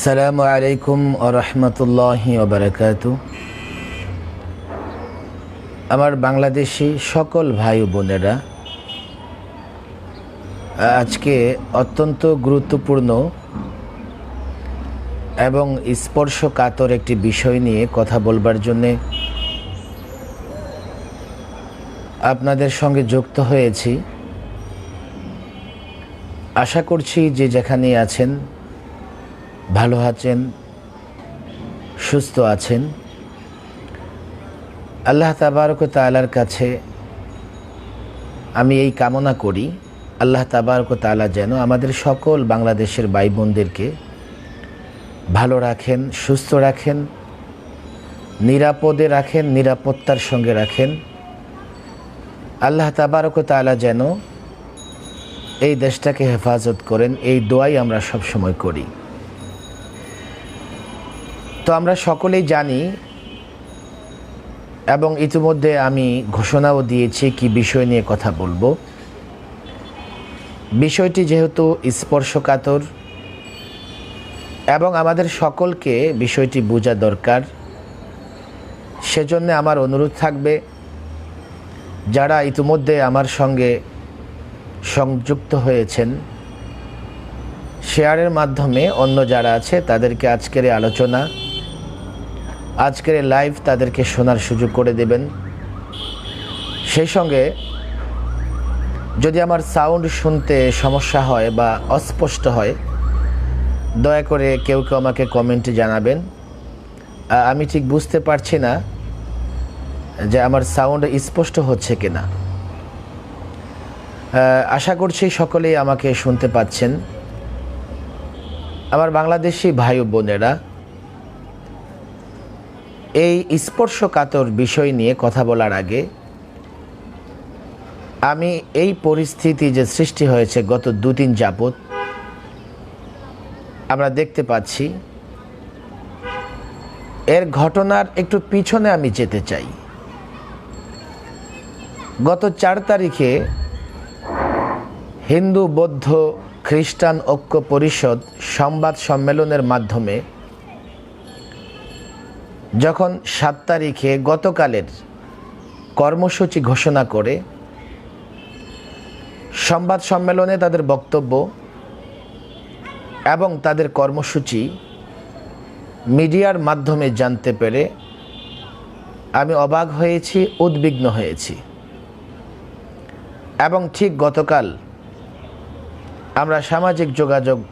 সালামু আলাইকুম রহমতুল্লাহ ওবরাকাতু আমার বাংলাদেশি সকল ভাই বোনেরা, আজকে অত্যন্ত গুরুত্বপূর্ণ এবং স্পর্শকাতর একটি বিষয় নিয়ে কথা বলবার জন্যে আপনাদের সঙ্গে যুক্ত হয়েছি। আশা করছি যে যেখানে আছেন ভালো আছেন, সুস্থ আছেন। আল্লাহ তাবারক তালার কাছে আমি এই কামনা করি, আল্লাহ তাবারক তালা যেন আমাদের সকল বাংলাদেশের ভাই বোনদেরকে ভালো রাখেন, সুস্থ রাখেন, নিরাপদে রাখেন, নিরাপত্তার সঙ্গে রাখেন। আল্লাহ তাবারক তালা যেন এই দেশটাকে হেফাজত করেন, এই দোয়াই আমরা সবসময় করি। তো আমরা সকলেই জানি এবং ইতিমধ্যে আমি ঘোষণাও দিয়েছি কি বিষয় নিয়ে কথা বলব। বিষয়টি যেহেতু স্পর্শকাতর এবং আমাদের সকলকে বিষয়টি বোঝা দরকার, সেজন্য আমার অনুরোধ থাকবে যারা ইতিমধ্যে আমার সঙ্গে সংযুক্ত হয়েছেন, শেয়ারের মাধ্যমে অন্য যারা আছে তাদেরকে আজকের এই আলোচনা আজকের লাইভ তাদেরকে শোনার সুযোগ করে দেবেন। সেই সঙ্গে যদি আমার সাউন্ড শুনতে সমস্যা হয় বা অস্পষ্ট হয়, দয়া করে কেউ কেউ আমাকে কমেন্টে জানাবেন। আমি ঠিক বুঝতে পারছি না যে আমার সাউন্ড স্পষ্ট হচ্ছে কি না আশা করছি সকলেই আমাকে শুনতে পাচ্ছেন। আমার বাংলাদেশি ভাই বোনেরা এই স্পর্শকাতর বিষয় নিয়ে কথা বলার আগে, আমি এই পরিস্থিতি যে সৃষ্টি হয়েছে গত দুদিন যাবৎ, আমরা দেখতে পাচ্ছি, এর ঘটনার একটু পিছনে আমি যেতে চাই। গত চার তারিখে হিন্দু বৌদ্ধ খ্রিস্টান ঐক্য পরিষদ সংবাদ সম্মেলনের মাধ্যমে যখন সাত তারিখে গতকালের কর্মসূচি ঘোষণা করে সংবাদ সম্মেলনে তাদের বক্তব্য এবং তাদের কর্মসূচি মিডিয়ার মাধ্যমে জানতে পেরে আমি অবাক হয়েছি, উদ্বিগ্ন হয়েছি। এবং ঠিক গতকাল আমরা সামাজিক যোগাযোগ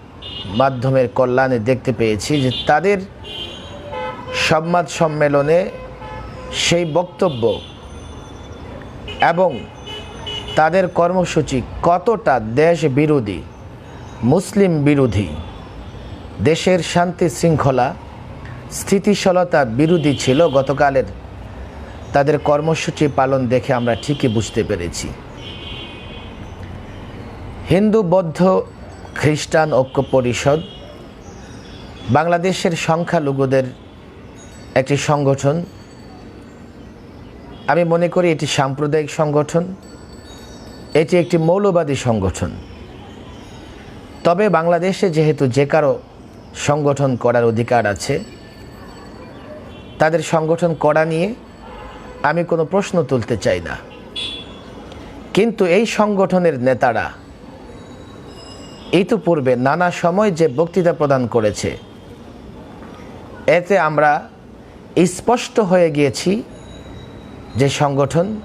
মাধ্যমের কল্যাণে দেখতে পেয়েছি যে তাদের সংবাদ সম্মেলনে সেই বক্তব্য এবং তাদের কর্মসূচি কতটা দেশ বিরোধী মুসলিম বিরোধী, দেশের শান্তি শৃঙ্খলা, স্থিতিশীলতা বিরোধী ছিল গতকালের তাদের কর্মসূচি পালন দেখে আমরা ঠিকই বুঝতে পেরেছি। হিন্দু বৌদ্ধ খ্রিস্টান ঐক্য পরিষদ বাংলাদেশের সংখ্যালঘুদের একটি সংগঠন। আমি মনে করি এটি সাম্প্রদায়িক সংগঠন। এটি একটি মৌলবাদী সংগঠন। তবে বাংলাদেশে যেহেতু যে কারও সংগঠন করার অধিকার আছে, তাদের সংগঠন করা নিয়ে আমি কোনো প্রশ্ন তুলতে চাই না। কিন্তু এই সংগঠনের নেতারা ইতিপূর্বে নানা সময় যে বক্তৃতা প্রদান করেছে, এতে আমরা স্পষ্ট হয়ে গিয়েছি যে সংগঠন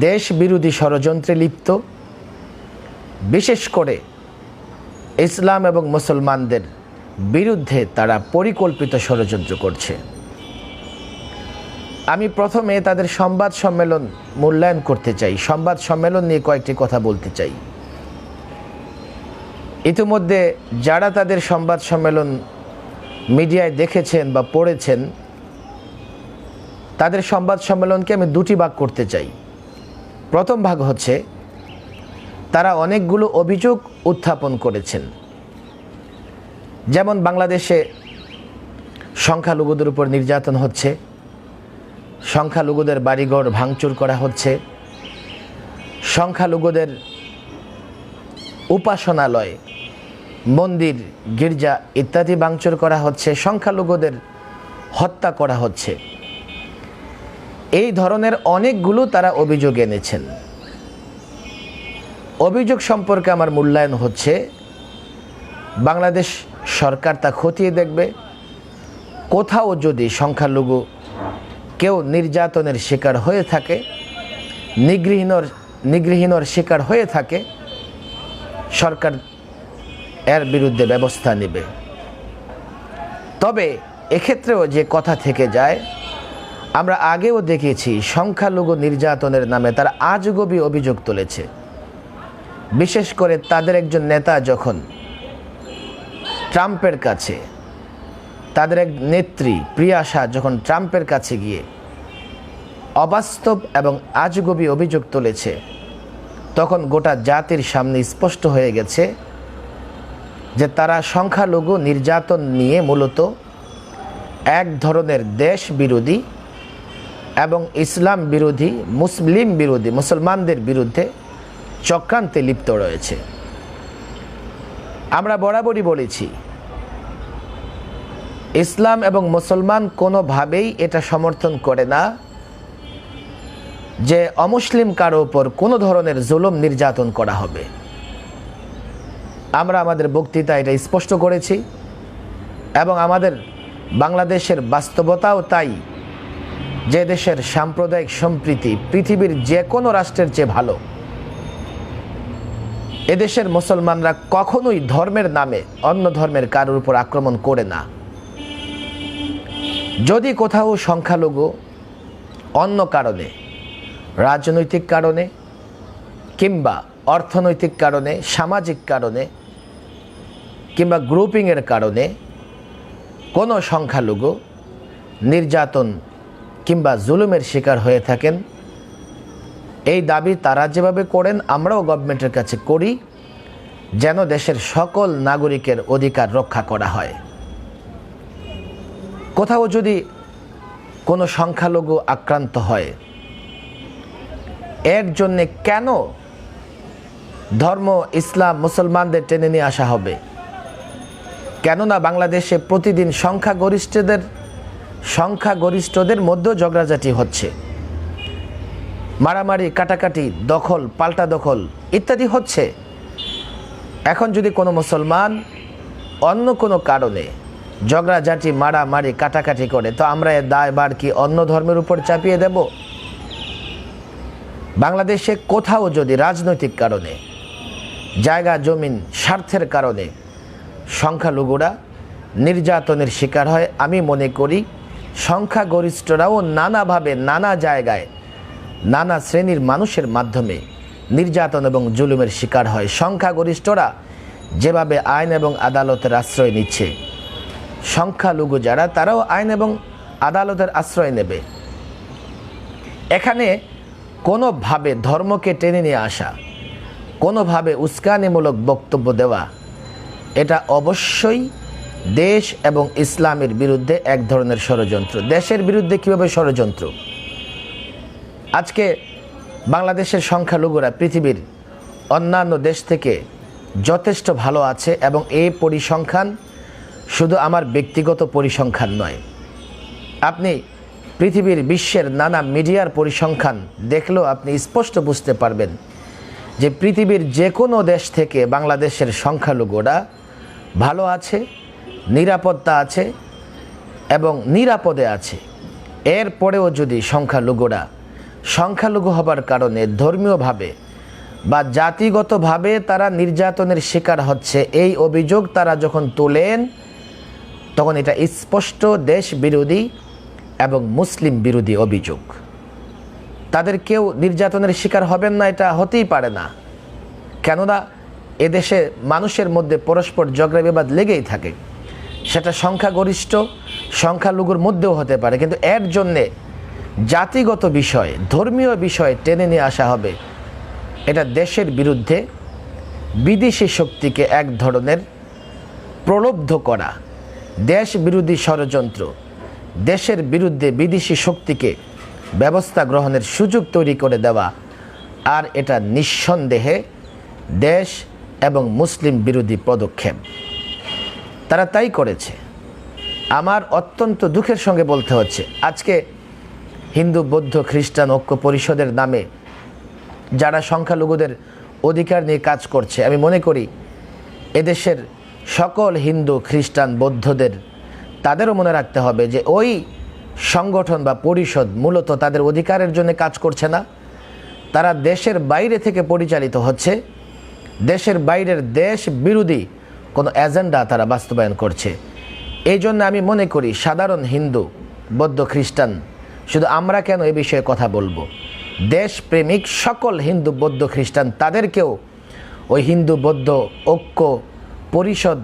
দেশ বিরোধী ষড়যন্ত্রে লিপ্ত, বিশেষ করে ইসলাম এবং মুসলমানদের বিরুদ্ধে তারা পরিকল্পিত ষড়যন্ত্র করছে। আমি প্রথমে তাদের সংবাদ সম্মেলন মূল্যায়ন করতে চাই। সংবাদ সম্মেলন নিয়ে কয়েকটি কথা বলতে চাই। ইতিমধ্যে যারা তাদের সংবাদ সম্মেলন মিডিয়ায় দেখেছেন বা পড়েছেন, তাদের সংবাদ সম্মেলনকে আমি দুটি ভাগ করতে চাই। প্রথম ভাগ হচ্ছে, তারা অনেকগুলো অভিযোগ উত্থাপন করেছেন। যেমন বাংলাদেশে সংখ্যালঘুদের উপর নির্যাতন হচ্ছে, সংখ্যালঘুদের বাড়িঘর ভাঙচুর করা হচ্ছে, সংখ্যালঘুদের উপাসনালয় মন্দির, গির্জা ইত্যাদি ভাঙচুর করা হচ্ছে, সংখ্যালঘুদের হত্যা করা হচ্ছে। এই ধরনের অনেকগুলো তারা অভিযোগ এনেছেন। অভিযোগ সম্পর্কে আমার মূল্যায়ন হচ্ছে, বাংলাদেশ সরকার তা খতিয়ে দেখবে। কোথাও যদি সংখ্যালঘু কেউ নির্যাতনের শিকার হয়ে থাকে, নিগৃহীনর নিগৃহীনর শিকার হয়ে থাকে, সরকার এর বিরুদ্ধে ব্যবস্থা নেবে। তবে এক্ষেত্রেও যে কথা থেকে যায়, আমরা আগেও দেখেছি সংখ্যালঘু নির্যাতনের নামে তারা আজগবি অভিযোগ তুলেছে। বিশেষ করে তাদের একজন নেতা যখন ট্রাম্পের কাছে, তাদের এক নেত্রী প্রিয়াশা যখন ট্রাম্পের কাছে গিয়ে অবাস্তব এবং আজগবি অভিযোগ তুলেছে, তখন গোটা জাতির সামনে স্পষ্ট হয়ে গেছে যে তারা সংখ্যালঘু নির্যাতন নিয়ে মূলত এক ধরনের দেশ বিরোধী এবং ইসলাম বিরোধী, মুসলিম বিরোধী, মুসলমানদের বিরুদ্ধে চক্রান্তে লিপ্ত রয়েছে। আমরা বরাবরই বলেছি, ইসলাম এবং মুসলমান কোনোভাবেই এটা সমর্থন করে না যে অমুসলিম কারও ওপর কোনো ধরনের জুলুম নির্যাতন করা হবে। আমরা আমাদের বক্তৃতা এটা স্পষ্ট করেছি এবং আমাদের বাংলাদেশের বাস্তবতাও তাই। যে দেশের সাম্প্রদায়িক সম্প্রীতি পৃথিবীর যে কোনো রাষ্ট্রের চেয়ে ভালো। এদেশের মুসলমানরা কখনোই ধর্মের নামে অন্য ধর্মের কারোর উপর আক্রমণ করে না। যদি কোথাও সংখ্যালঘু অন্য কারণে, রাজনৈতিক কারণে কিংবা অর্থনৈতিক কারণে, সামাজিক কারণে কিংবা গ্রুপিংয়ের কারণে কোনো সংখ্যালঘু নির্যাতন কিংবা জুলুমের শিকার হয়ে থাকেন। এই দাবি তারা যেভাবে করেন, আমরাও গভর্নমেন্টের কাছে করি, যেন দেশের সকল নাগরিকের অধিকার রক্ষা করা হয়। কোথাও যদি কোনো সংখ্যালঘু আক্রান্ত হয়, এর জন্যে কেন ধর্ম, ইসলাম, মুসলমানদের টেনে নিয়ে আসা হবে? কেননা বাংলাদেশে প্রতিদিন সংখ্যাগরিষ্ঠদের সংখ্যাগরিষ্ঠদের মধ্যেও ঝগড়াঝাটি হচ্ছে। মারামারি, কাটাকাটি, দখল, পাল্টা দখল ইত্যাদি হচ্ছে। এখন যদি কোনো মুসলমান অন্য কোনো কারণে ঝগড়াঝাটি, মারামারি, কাটাকাটি করে, তো আমরা এর দায়বার কি অন্য ধর্মের উপর চাপিয়ে দেব? বাংলাদেশে কোথাও যদি রাজনৈতিক কারণে, জায়গা, জমিন, স্বার্থের কারণে সংখ্যালঘুরা নির্যাতনের শিকার হয়। আমি মনে করি সংখ্যাগরিষ্ঠরাও নানাভাবে নানা জায়গায় নানা শ্রেণির মানুষের মাধ্যমে নির্যাতন এবং জুলুমের শিকার হয়। সংখ্যাগরিষ্ঠরা যেভাবে আইন এবং আদালতের আশ্রয় নিচ্ছে, সংখ্যালঘু যারা, তারাও আইন এবং আদালতের আশ্রয় নেবে। এখানে কোনোভাবে ধর্মকে টেনে নিয়ে আসা, কোনোভাবে উস্কানিমূলক বক্তব্য দেওয়া এটা অবশ্যই দেশ এবং ইসলামের বিরুদ্ধে এক ধরনের ষড়যন্ত্র। দেশের বিরুদ্ধে কীভাবে ষড়যন্ত্র? আজকে বাংলাদেশের সংখ্যালঘুরা পৃথিবীর অন্যান্য দেশ থেকে যথেষ্ট ভালো আছে এবং এই পরিসংখ্যান শুধু আমার ব্যক্তিগত পরিসংখ্যান নয়। আপনি পৃথিবীর বিশ্বের নানা মিডিয়ার পরিসংখ্যান দেখলেও আপনি স্পষ্ট বুঝতে পারবেন যে পৃথিবীর যে কোনো দেশ থেকে বাংলাদেশের সংখ্যালঘুরা ভালো আছে, নিরাপত্তা আছে এবং নিরাপদে আছে। এরপরেও যদি সংখ্যালঘুরা, সংখ্যালঘু হবার কারণে ধর্মীয়ভাবে বা জাতিগতভাবে তারা নির্যাতনের শিকার হচ্ছে, এই অভিযোগ তারা যখন তোলেন, তখন এটা স্পষ্ট দেশ বিরোধী এবং মুসলিম বিরোধী অভিযোগ। তাদের কেউ নির্যাতনের শিকার হবেন না, এটা হতেই পারে না। কেননা এদেশে মানুষের মধ্যে পরস্পর ঝগড়া বিবাদ লেগেই থাকে। সেটা সংখ্যাগরিষ্ঠ, সংখ্যালঘুর মধ্যেও হতে পারে, কিন্তু এর জন্যে জাতিগত বিষয়, ধর্মীয় বিষয় টেনে নিয়ে আসা হবে। এটা দেশের বিরুদ্ধে বিদেশি শক্তিকে এক ধরনের প্রলব্ধ করা দেশ বিরোধী ষড়যন্ত্র, দেশের বিরুদ্ধে বিদেশি শক্তিকে ব্যবস্থা গ্রহণের সুযোগ তৈরি করে দেওয়া, আর এটা নিঃসন্দেহে দেশ এবং মুসলিম বিরোধী পদক্ষেপ। তারা তাই করেছে। আমার অত্যন্ত দুঃখের সঙ্গে বলতে হচ্ছে, আজকে হিন্দু, বৌদ্ধ, খ্রিস্টান ঐক্য পরিষদের নামে যারা সংখ্যালঘুদের অধিকার নিয়ে কাজ করছে, আমি মনে করি এদেশের সকল হিন্দু, খ্রিস্টান, বৌদ্ধদের তাদেরও মনে রাখতে হবে যে ওই সংগঠন বা পরিষদ মূলত তাদের অধিকারের জন্য কাজ করছে না। তারা দেশের বাইরে থেকে পরিচালিত হচ্ছে। দেশের বাইরের দেশ বিরোধী কোনো এজেন্ডা তারা বাস্তবায়ন করছে। এই জন্য আমি মনে করি সাধারণ হিন্দু, বৌদ্ধ, খ্রিস্টান, শুধু আমরা কেন এ বিষয়ে কথা বলব? দেশপ্রেমিক সকল হিন্দু, বৌদ্ধ, খ্রিস্টান, তাদেরকেও ওই হিন্দু, বৌদ্ধ ঐক্য পরিষদ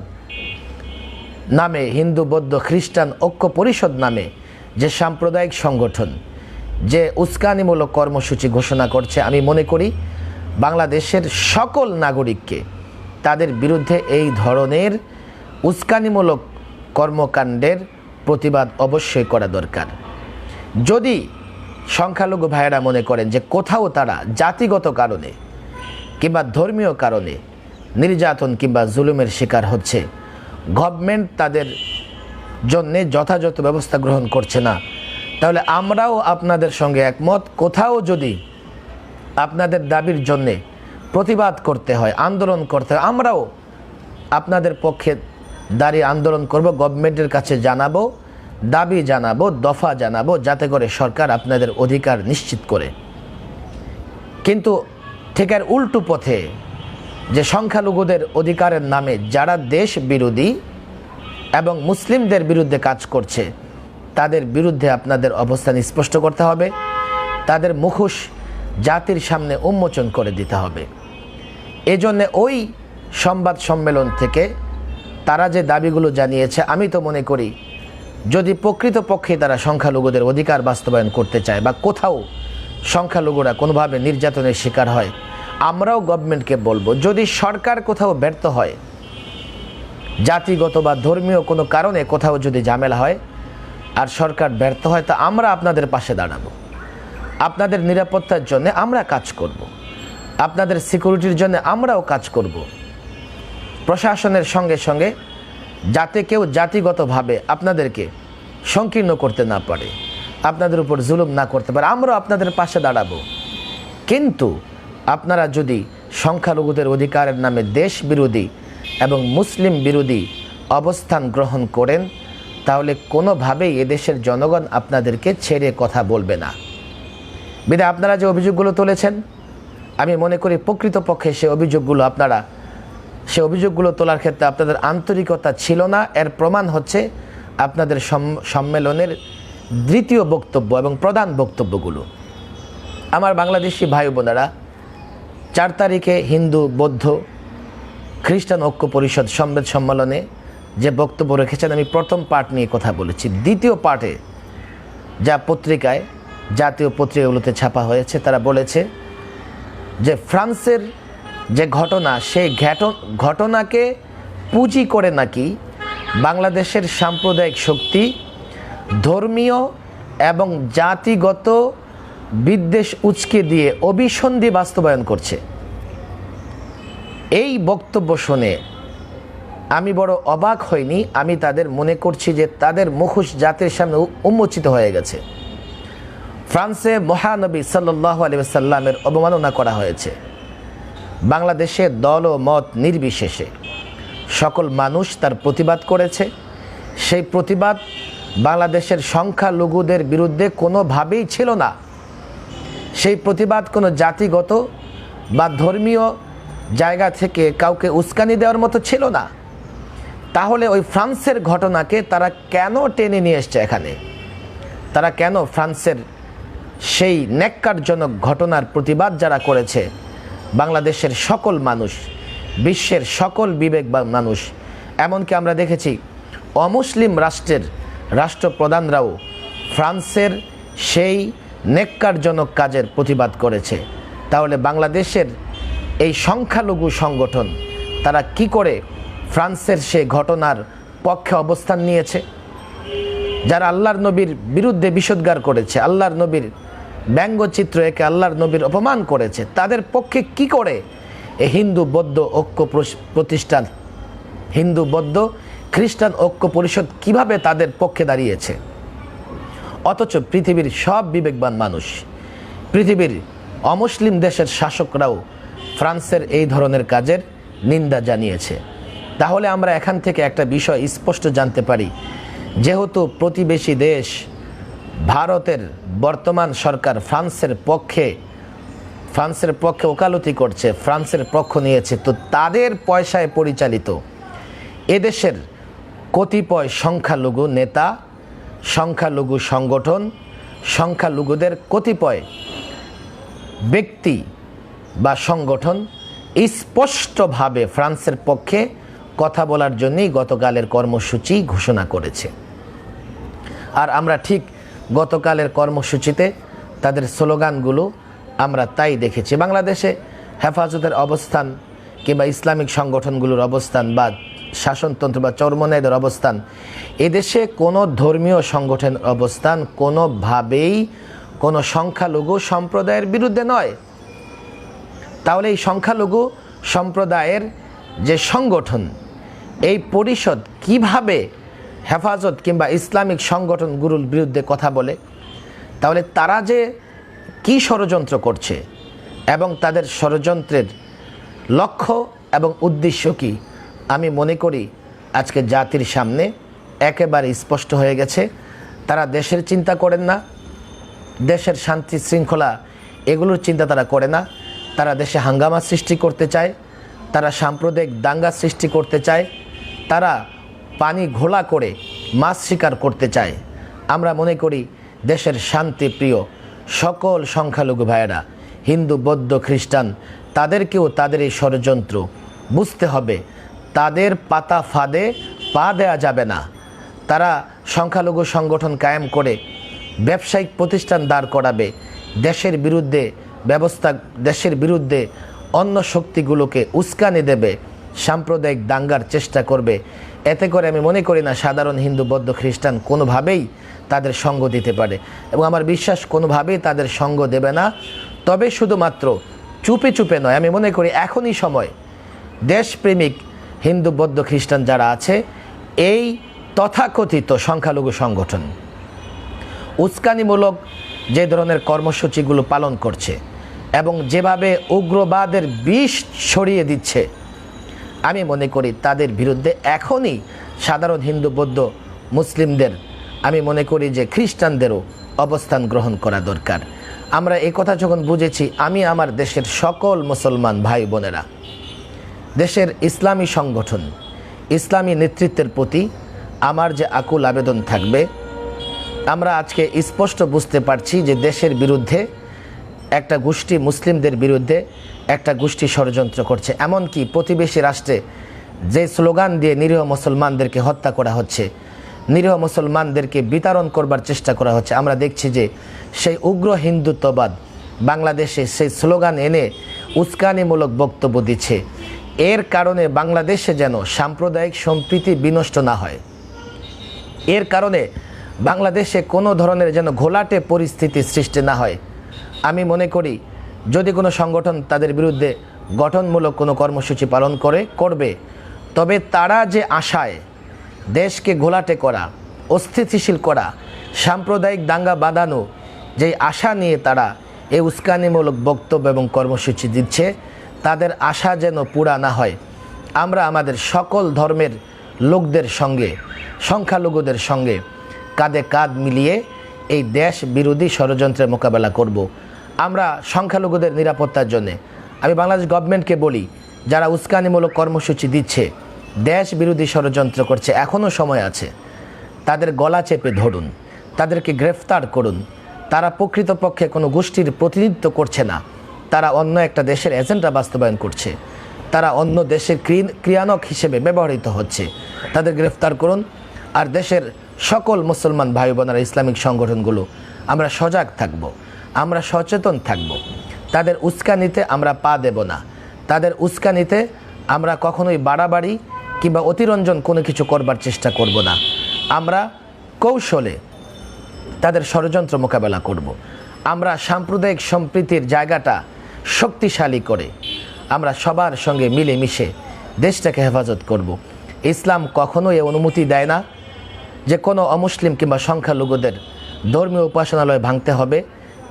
নামে, হিন্দু, বৌদ্ধ, খ্রিস্টান ঐক্য পরিষদ নামে যে সাম্প্রদায়িক সংগঠন, যে উস্কানিমূলক কর্মসূচি ঘোষণা করছে, আমি মনে করি বাংলাদেশের সকল নাগরিককে তাদের বিরুদ্ধে এই ধরনের উস্কানিমূলক কর্মকাণ্ডের প্রতিবাদ অবশ্যই করা দরকার। যদি সংখ্যালঘু ভাইয়েরা মনে করেন যে কোথাও তারা জাতিগত কারণে কিংবা ধর্মীয় কারণে নির্যাতন কিংবা জুলুমের শিকার হচ্ছে গভর্নমেন্ট তাদের জন্যে যথাযথ ব্যবস্থা গ্রহণ করছে না, তাহলে আমরাও আপনাদের সঙ্গে একমত। কোথাও যদি আপনাদের দাবির জন্যে প্রতিবাদ করতে হয়, আন্দোলন করতে হয়। আমরাও আপনাদের পক্ষে দাঁড়িয়ে আন্দোলন করব, গভর্নমেন্টের কাছে জানাব, দাবি জানাব, দফা জানাব, যাতে করে সরকার আপনাদের অধিকার নিশ্চিত করে। কিন্তু ঠিক এর উল্টো পথে যে সংখ্যালঘুদের অধিকারের নামে যারা দেশ বিরোধী এবং মুসলিমদের বিরুদ্ধে কাজ করছে, তাদের বিরুদ্ধে আপনাদের অবস্থান স্পষ্ট করতে হবে। তাদের মুখোশ জাতির সামনে উন্মোচন করে দিতে হবে। এজন্যে ওই সংবাদ সম্মেলন থেকে তারা যে দাবিগুলো জানিয়েছে, আমি তো মনে করি যদি প্রকৃতপক্ষে তারা সংখ্যালঘুদের অধিকার বাস্তবায়ন করতে চায় বা কোথাও সংখ্যালঘুরা কোনোভাবে নির্যাতনের শিকার হয়, আমরাও গভর্নমেন্টকে বলব, যদি সরকার কোথাও ব্যর্থ হয়, জাতিগত বা ধর্মীয় কোনো কারণে কোথাও যদি ঝামেলা হয় আর সরকার ব্যর্থ হয়, তা আমরা আপনাদের পাশে দাঁড়াবো। আপনাদের নিরাপত্তার জন্য আমরা কাজ করব। আপনাদের সিকিউরিটির জন্য আমরাও কাজ করব। প্রশাসনের সঙ্গে সঙ্গে যাতে কেউ জাতিগতভাবে আপনাদেরকে সংকীর্ণ করতে না পারে, আপনাদের উপর জুলুম না করতে পারে, আমরাও আপনাদের পাশে দাঁড়াবো কিন্তু আপনারা যদি সংখ্যালঘুদের অধিকারের নামে দেশ বিরোধী এবং মুসলিম বিরোধী অবস্থান গ্রহণ করেন, তাহলে কোনোভাবেই এদেশের জনগণ আপনাদেরকে ছেড়ে কথা বলবে না বিধায় আপনারা যে অভিযোগগুলো তুলেছেন, আমি মনে করি প্রকৃতপক্ষে সে অভিযোগগুলো আপনারা, সে অভিযোগগুলো তোলার ক্ষেত্রে আপনাদের আন্তরিকতা ছিল না। এর প্রমাণ হচ্ছে আপনাদের সম- সম্মেলনের দ্বিতীয় বক্তব্য এবং প্রধান বক্তব্যগুলো। আমার বাংলাদেশি ভাই বোনেরা, চার তারিখে হিন্দু, বৌদ্ধ, খ্রিস্টান ঐক্য পরিষদ সংবাদ সম্মেলনে যে বক্তব্য রেখেছেন, আমি প্রথম পার্ট নিয়ে কথা বলেছি। দ্বিতীয় পার্টে যা পত্রিকায় জাতীয় পত্রিকাগুলোতে ছাপা হয়েছে। তারা বলেছে যে ফ্রান্সের যে ঘটনা, সেই ঘটনাকে পুঁজি করে নাকি বাংলাদেশের সাম্প্রদায়িক শক্তি, ধর্মীয় এবং জাতিগত বিদ্বেষ উচকে দিয়ে অভিসন্ধি বাস্তবায়ন করছে। এই বক্তব্য শুনে আমি বড় অবাক হইনি, আমি তাদের মনে করছি যে তাদের মুখোশ জাতির সামনে উন্মোচিত হয়ে গেছে। ফ্রান্সে মহানবী সাল্লাহ আলিয়াল্লামের অবমাননা করা হয়েছে। বাংলাদেশে দল ও মত নির্বিশেষে সকল মানুষ তার প্রতিবাদ করেছে। সেই প্রতিবাদ বাংলাদেশের সংখ্যালঘুদের বিরুদ্ধে কোনোভাবেই ছিল না। সেই প্রতিবাদ কোনো জাতিগত বা ধর্মীয় জায়গা থেকে কাউকে উস্কানি দেওয়ার মতো ছিল না। তাহলে ওই ফ্রান্সের ঘটনাকে তারা কেন টেনে নিয়ে এসছে এখানে? তারা কেন ফ্রান্সের সেই ন্যাক্কারজনক ঘটনার প্রতিবাদ যারা করেছে, বাংলাদেশের সকল মানুষ, বিশ্বের সকল বিবেকবান মানুষ, এমনকি আমরা দেখেছি অমুসলিম রাষ্ট্রের রাষ্ট্রপ্রধানরাও ফ্রান্সের সেই নেককারজনক কাজের প্রতিবাদ করেছে। তাহলে বাংলাদেশের এই সংখ্যালঘু সংগঠন তারা কি করে ফ্রান্সের সে ঘটনার পক্ষে অবস্থান নিয়েছে? যারা আল্লাহর নবীর বিরুদ্ধে বিষোদ্গার করেছে, আল্লাহর নবীর ব্যঙ্গচিত্র একে আল্লাহর নবীর অপমান করেছে। তাদের পক্ষে কি করে? এ হিন্দু বৌদ্ধ ঐক্য প্রতিষ্ঠান। হিন্দু বৌদ্ধ খ্রিস্টান ঐক্য পরিষদ কীভাবে তাদের পক্ষে দাঁড়িয়েছে? অথচ পৃথিবীর সব বিবেকবান মানুষ, পৃথিবীর অমুসলিম দেশের শাসকরাও ফ্রান্সের এই ধরনের কাজের নিন্দা জানিয়েছে। তাহলে আমরা এখান থেকে একটা বিষয় স্পষ্ট জানতে পারি। যেহেতু প্রতিবেশী দেশ ভারতের বর্তমান সরকার ফ্রান্সের পক্ষে ফ্রান্সের পক্ষে ওকালতি করছে, ফ্রান্সের পক্ষ নিয়েছে। তো তাদের পয়সায় পরিচালিত এদেশের কতিপয় সংখ্যালঘু নেতা, সংখ্যালঘু সংগঠন, সংখ্যালঘুদের কতিপয় ব্যক্তি বা সংগঠন স্পষ্টভাবে ফ্রান্সের পক্ষে কথা বলার জন্যই গতকালের কর্মসূচি ঘোষণা করেছে। আর আমরা ঠিক গতকালের কর্মসূচিতে তাদের স্লোগানগুলো আমরা তাই দেখেছি। বাংলাদেশে হেফাজতের অবস্থান কিংবা ইসলামিক সংগঠনগুলোর অবস্থান বা শাসনতন্ত্র বা চরমনাইদের অবস্থান, এদেশে কোনো ধর্মীয় সংগঠনের অবস্থান কোনোভাবেই কোনো সংখ্যালঘু সম্প্রদায়ের বিরুদ্ধে নয়। তাহলে এই সংখ্যালঘু সম্প্রদায়ের যে সংগঠন, এই পরিষদ কীভাবে হেফাজত কিংবা ইসলামিক সংগঠনগুলোর বিরুদ্ধে কথা বলে, তাহলে তারা যে কি ষড়যন্ত্র করছে এবং তাদের ষড়যন্ত্রের লক্ষ্য এবং উদ্দেশ্য কি, আমি মনে করি আজকে জাতির সামনে একেবারে স্পষ্ট হয়ে গেছে। তারা দেশের চিন্তা করেন না, দেশের শান্তি শৃঙ্খলা এগুলোর চিন্তা তারা করে না। তারা দেশে হাঙ্গামা সৃষ্টি করতে চায়, তারা সাম্প্রদায়িক দাঙ্গা সৃষ্টি করতে চায়। তারা পানি ঘোলা করে মাছ শিকার করতে চায়। আমরা মনে করি দেশের শান্তি প্রিয় সকল সংখ্যালঘু ভাইয়েরা, হিন্দু, বৌদ্ধ, খ্রিস্টান, তাদেরকেও তাদের এই ষড়যন্ত্র বুঝতে হবে। তাদের পাতা ফাঁদে পা দেয়া যাবে না। তারা সংখ্যালঘু সংগঠন কায়েম করে ব্যবসায়িক প্রতিষ্ঠান দাঁড় করাবে। দেশের বিরুদ্ধে ব্যবস্থা, দেশের বিরুদ্ধে অন্য শক্তিগুলোকে উস্কানি দেবে। সাম্প্রদায়িক দাঙ্গার চেষ্টা করবে। এতে করে আমি মনে করি না সাধারণ হিন্দু, বৌদ্ধ, খ্রিস্টান কোনোভাবেই তাদের সঙ্গ দিতে পারে এবং আমার বিশ্বাস কোনোভাবেই তাদের সঙ্গ দেবে না। তবে শুধুমাত্র চুপে চুপে নয়, আমি মনে করি এখনই সময় দেশপ্রেমিক হিন্দু, বৌদ্ধ, খ্রিস্টান যারা আছে, এই তথাকথিত সংখ্যালঘু সংগঠন উস্কানিমূলক যে ধরনের কর্মসূচিগুলো পালন করছে এবং যেভাবে উগ্রবাদের বিষ ছড়িয়ে দিচ্ছে আমি মনে করি তাদের বিরুদ্ধে এখনই সাধারণ হিন্দু, বৌদ্ধ, মুসলিমদের, আমি মনে করি যে খ্রিস্টানদেরও অবস্থান গ্রহণ করা দরকার। আমরা এই কথা যখন বুঝেছি, আমি আমার দেশের সকল মুসলমান ভাই বোনেরা, দেশের ইসলামী সংগঠন, ইসলামী নেতৃত্বের প্রতি আমার যে আকুল আবেদন থাকবে, আমরা আজকে স্পষ্ট বুঝতে পারছি যে দেশের বিরুদ্ধে, একটা গোষ্ঠী মুসলিমদের বিরুদ্ধে একটা গোষ্ঠী ষড়যন্ত্র করছে। এমনকি প্রতিবেশী রাষ্ট্রে যে স্লোগান দিয়ে নিরীহ মুসলমানদেরকে হত্যা করা হচ্ছে, নিরীহ মুসলমানদেরকে বিতরণ করবার চেষ্টা করা হচ্ছে, আমরা দেখছি যে সেই উগ্র হিন্দুত্ববাদ বাংলাদেশে সেই স্লোগান এনে উস্কানিমূলক বক্তব্য দিচ্ছে। এর কারণে বাংলাদেশে যেন সাম্প্রদায়িক সম্প্রীতি বিনষ্ট না হয়। এর কারণে বাংলাদেশে কোনো ধরনের যেন ঘোলাটে পরিস্থিতি সৃষ্টি না হয়। আমি মনে করি যদি কোনো সংগঠন তাদের বিরুদ্ধে গঠনমূলক কোনো কর্মসূচি পালন করে, করবে, তবে তারা যে আশায় দেশকে ঘোলাটে করা, অস্থিতিশীল করা, সাম্প্রদায়িক দাঙ্গা বাঁধানো যে আশা নিয়ে তারা এই উস্কানিমূলক বক্তব্য এবং কর্মসূচি দিচ্ছে, তাদের আশা যেন পুরা না হয় আমরা আমাদের সকল ধর্মের লোকদের সঙ্গে, সংখ্যালঘুদের সঙ্গে কাঁধে কাঁধ মিলিয়ে এই দেশ বিরোধী ষড়যন্ত্রের মোকাবেলা করব। আমরা সংখ্যালঘুদের নিরাপত্তার জন্যে। আমি বাংলাদেশ গভর্নমেন্টকে বলি, যারা উস্কানিমূলক কর্মসূচি দিচ্ছে দেশ বিরোধী ষড়যন্ত্র করছে এখনও সময় আছে। তাদের গলা চেপে ধরুন, তাদেরকে গ্রেফতার করুন। তারা প্রকৃতপক্ষে কোনো গোষ্ঠীর প্রতিনিধিত্ব করছে না। তারা অন্য একটা দেশের এজেন্ডা বাস্তবায়ন করছে। তারা অন্য দেশের ক্রি- ক্রিয়ানক হিসেবে ব্যবহৃত হচ্ছে। তাদের গ্রেফতার করুন, আর দেশের সকল মুসলমান ভাই বোনেরা ইসলামিক সংগঠনগুলো, আমরা সজাগ থাকব। আমরা সচেতন থাকব তাদের উস্কানিতে আমরা পা দেব না তাদের উস্কানিতে আমরা কখনোই বাড়াবাড়ি কিংবা অতিরঞ্জন কোনো কিছু করবার চেষ্টা করব না আমরা কৌশলে তাদের ষড়যন্ত্র মোকাবেলা করব। আমরা সাম্প্রদায়িক সম্প্রীতির জায়গাটা শক্তিশালী করে আমরা সবার সঙ্গে মিলেমিশে দেশটাকে হেফাজত করব। ইসলাম কখনোই অনুমতি দেয় না যে কোনো অমুসলিম কিংবা সংখ্যালঘুদের ধর্মীয় উপাসনালয় ভাঙতে হবে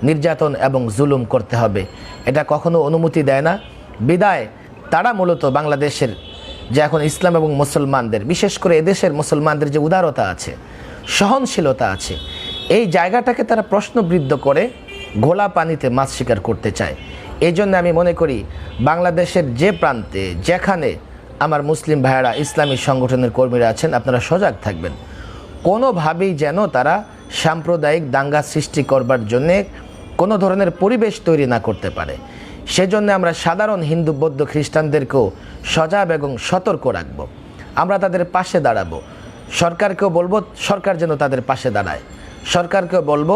নির্যাতন এবং জুলুম করতে হবে। এটা কখনো অনুমতি দেয় না। বিদায়, তারা মূলত বাংলাদেশের যে এখন ইসলাম এবং মুসলমানদের, বিশেষ করে এদেশের মুসলমানদের যে উদারতা আছে, সহনশীলতা আছে, এই জায়গাটাকে তারা প্রশ্নবৃদ্ধ করে ঘোলা পানিতে মাছ শিকার করতে চায়। এই জন্য আমি মনে করি, বাংলাদেশের যে প্রান্তে, যেখানে আমার মুসলিম ভাইয়েরা ইসলামী সংগঠনের কর্মীরা আছেন, আপনারা সজাগ থাকবেন। কোনোভাবেই যেন তারা সাম্প্রদায়িক দাঙ্গা সৃষ্টি করবার জন্যে কোনো ধরনের পরিবেশ তৈরি না করতে পারে। সেজন্য আমরা সাধারণ হিন্দু, বৌদ্ধ খ্রিস্টানদেরকেও সজাগ এবং সতর্ক রাখব। আমরা তাদের পাশে দাঁড়াবো। সরকারকেও বলব, সরকার যেন তাদের পাশে দাঁড়ায়। সরকারকেও বলব,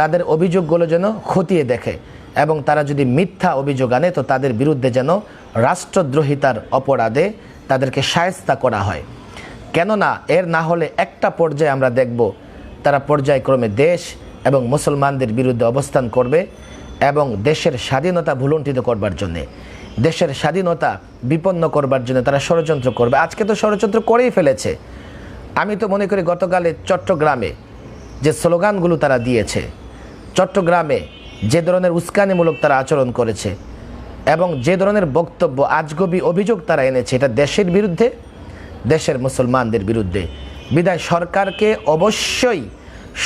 তাদের অভিযোগগুলো যেন খতিয়ে দেখে এবং তারা যদি মিথ্যা অভিযোগ আনে, তো তাদের বিরুদ্ধে যেন রাষ্ট্রদ্রোহিতার অপরাধে তাদেরকে সায়স্তা করা হয়। কেননা, এর না হলে একটা পর্যায়ে আমরা দেখব, তারা পর্যায়ক্রমে দেশ এবং মুসলমানদের বিরুদ্ধে অবস্থান করবে এবং দেশের স্বাধীনতা ভুলুণ্ঠিত করবার জন্যে। দেশের স্বাধীনতা বিপন্ন করবার জন্য তারা ষড়যন্ত্র করবে। আজকে তো ষড়যন্ত্র করেই ফেলেছে। আমি তো মনে করি গতকালে চট্টগ্রামে যে স্লোগানগুলো তারা দিয়েছে, চট্টগ্রামে যে ধরনের উস্কানিমূলক তারা আচরণ করেছে এবং যে ধরনের বক্তব্য, আজগবি অভিযোগ তারা এনেছে, এটা দেশের বিরুদ্ধে, দেশের মুসলমানদের বিরুদ্ধে। বিদায়, সরকারকে অবশ্যই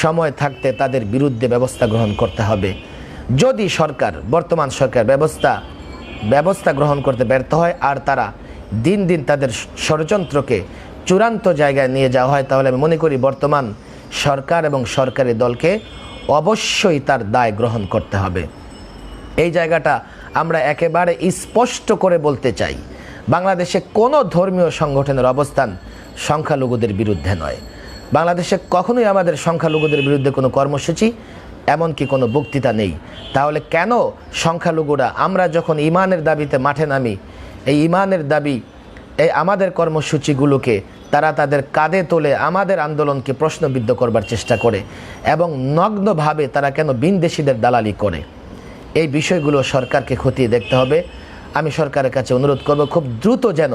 সময় থাকতে তাদের বিরুদ্ধে ব্যবস্থা গ্রহণ করতে হবে। যদি সরকার, বর্তমান সরকার ব্যবস্থা ব্যবস্থা গ্রহণ করতে ব্যর্থ হয় আর তারা দিন দিন তাদের ষড়যন্ত্রকে চূড়ান্ত জায়গায় নিয়ে যাওয়া হয়, তাহলে আমি মনে করি বর্তমান সরকার এবং সরকারি দলকে অবশ্যই তার দায় গ্রহণ করতে হবে। এই জায়গাটা আমরা একেবারে স্পষ্ট করে বলতে চাই, বাংলাদেশে কোনো ধর্মীয় সংগঠনের অবস্থান সংখ্যালঘুদের বিরুদ্ধে নয়। বাংলাদেশে কখনোই আমাদের সংখ্যালঘুদের বিরুদ্ধে কোনো কর্মসূচি, এমনকি কোনো বক্তৃতা নেই। তাহলে কেন সংখ্যালঘুরা আমরা যখন ইমানের দাবিতে মাঠে নামি, এই ইমানের দাবি, এই আমাদের কর্মসূচিগুলোকে তারা তাদের কাঁধে তোলে আমাদের আন্দোলনকে প্রশ্নবিদ্ধ করবার চেষ্টা করে এবং নগ্নভাবে তারা কেন বিনদেশিদের দালালি করে? এই বিষয়গুলো সরকারকে খতিয়ে দেখতে হবে। আমি সরকারের কাছে অনুরোধ করব, খুব দ্রুত যেন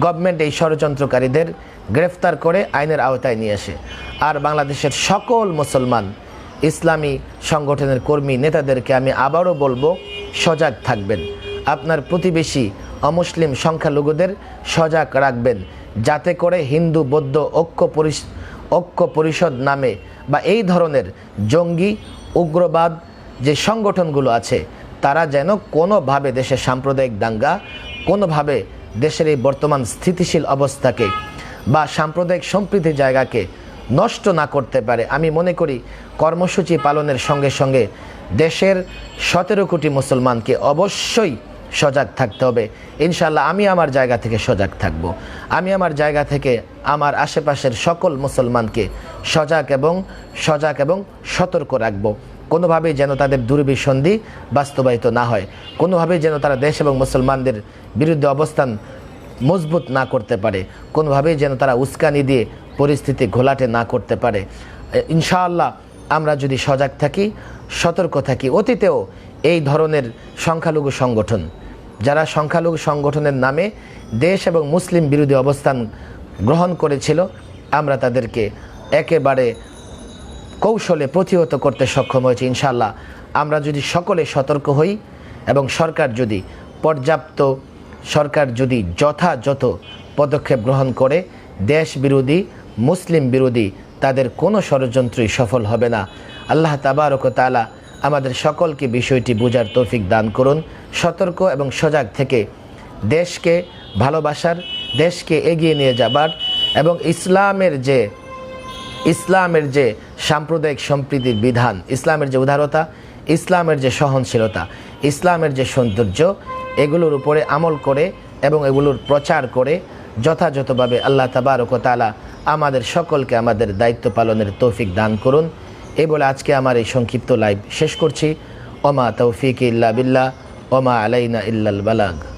গভর্নমেন্ট এই ষড়যন্ত্রকারীদের গ্রেফতার করে আইনের আওতায় নিয়ে আসে। আর বাংলাদেশের সকল মুসলমান ইসলামী সংগঠনের কর্মী নেতাদেরকে আমি আবারও বলব, সজাগ থাকবেন। আপনার প্রতিবেশী অমুসলিম সংখ্যালঘুদের সজাগ রাখবেন। যাতে করে হিন্দু, বৌদ্ধ ঐক্য পরিষ ঐক্য পরিষদ নামে বা এই ধরনের জঙ্গি, উগ্রবাদ যে সংগঠনগুলো আছে, তারা যেন কোনোভাবে দেশের সাম্প্রদায়িক দাঙ্গা, কোনোভাবে দেশের এই বর্তমান স্থিতিশীল অবস্থাকে বা সাম্প্রদায়িক সম্প্রীতির জায়গাকে নষ্ট না করতে পারে। আমি মনে করি কর্মসূচি পালনের সঙ্গে সঙ্গে দেশের সতেরো কোটি মুসলমানকে অবশ্যই সজাগ থাকতে হবে। ইনশাল্লাহ আমি আমার জায়গা থেকে সজাগ থাকব। আমি আমার জায়গা থেকে আমার আশেপাশের সকল মুসলমানকে সজাগ এবং সজাগ এবং সতর্ক রাখব। কোনোভাবেই যেন তাদের দুর্বিসন্ধি বাস্তবায়িত না হয় কোনোভাবেই যেন তারা দেশ এবং মুসলমানদের বিরুদ্ধে অবস্থান মজবুত না করতে পারে কোনোভাবেই যেন তারা উস্কানি দিয়ে পরিস্থিতি ঘোলাটে না করতে পারে। ইনশাআল্লাহ আমরা যদি সজাগ থাকি, সতর্ক থাকি, অতীতেও এই ধরনের সংখ্যালঘু সংগঠন, যারা সংখ্যালঘু সংগঠনের নামে দেশ এবং মুসলিম বিরোধী অবস্থান গ্রহণ করেছিল, আমরা তাদেরকে একেবারে কৌশলে প্রতিহত করতে সক্ষম হয়েছে ইনশাল্লাহ আমরা যদি সকলে সতর্ক হই এবং সরকার যদি পর্যাপ্ত, সরকার যদি যথাযথ পদক্ষেপ গ্রহণ করে, দেশ বিরোধী, মুসলিম বিরোধী, তাদের কোনো ষড়যন্ত্রই সফল হবে না। আল্লাহ তাবারক তালা আমাদের সকলকে বিষয়টি বোঝার তৌফিক দান করুন। সতর্ক এবং সজাগ থেকে দেশকে ভালোবাসার, দেশকে এগিয়ে নিয়ে যাবার এবং ইসলামের যে ইসলামের যে সাম্প্রদায়িক সম্প্রীতির বিধান, ইসলামের যে উদারতা, ইসলামের যে সহনশীলতা, ইসলামের যে সৌন্দর্য, এগুলোর উপরে আমল করে এবং এগুলোর প্রচার করে যথাযথভাবে আল্লাহ তাবারকতালা আমাদের সকলকে আমাদের দায়িত্ব পালনের তৌফিক দান করুন। এই বলে আজকে আমার এই সংক্ষিপ্ত লাইভ শেষ করছি। ওমা তৌফিক ইল্লা বিল্লাহ, ওমা আলাইনা ইল্লাল বালাগ।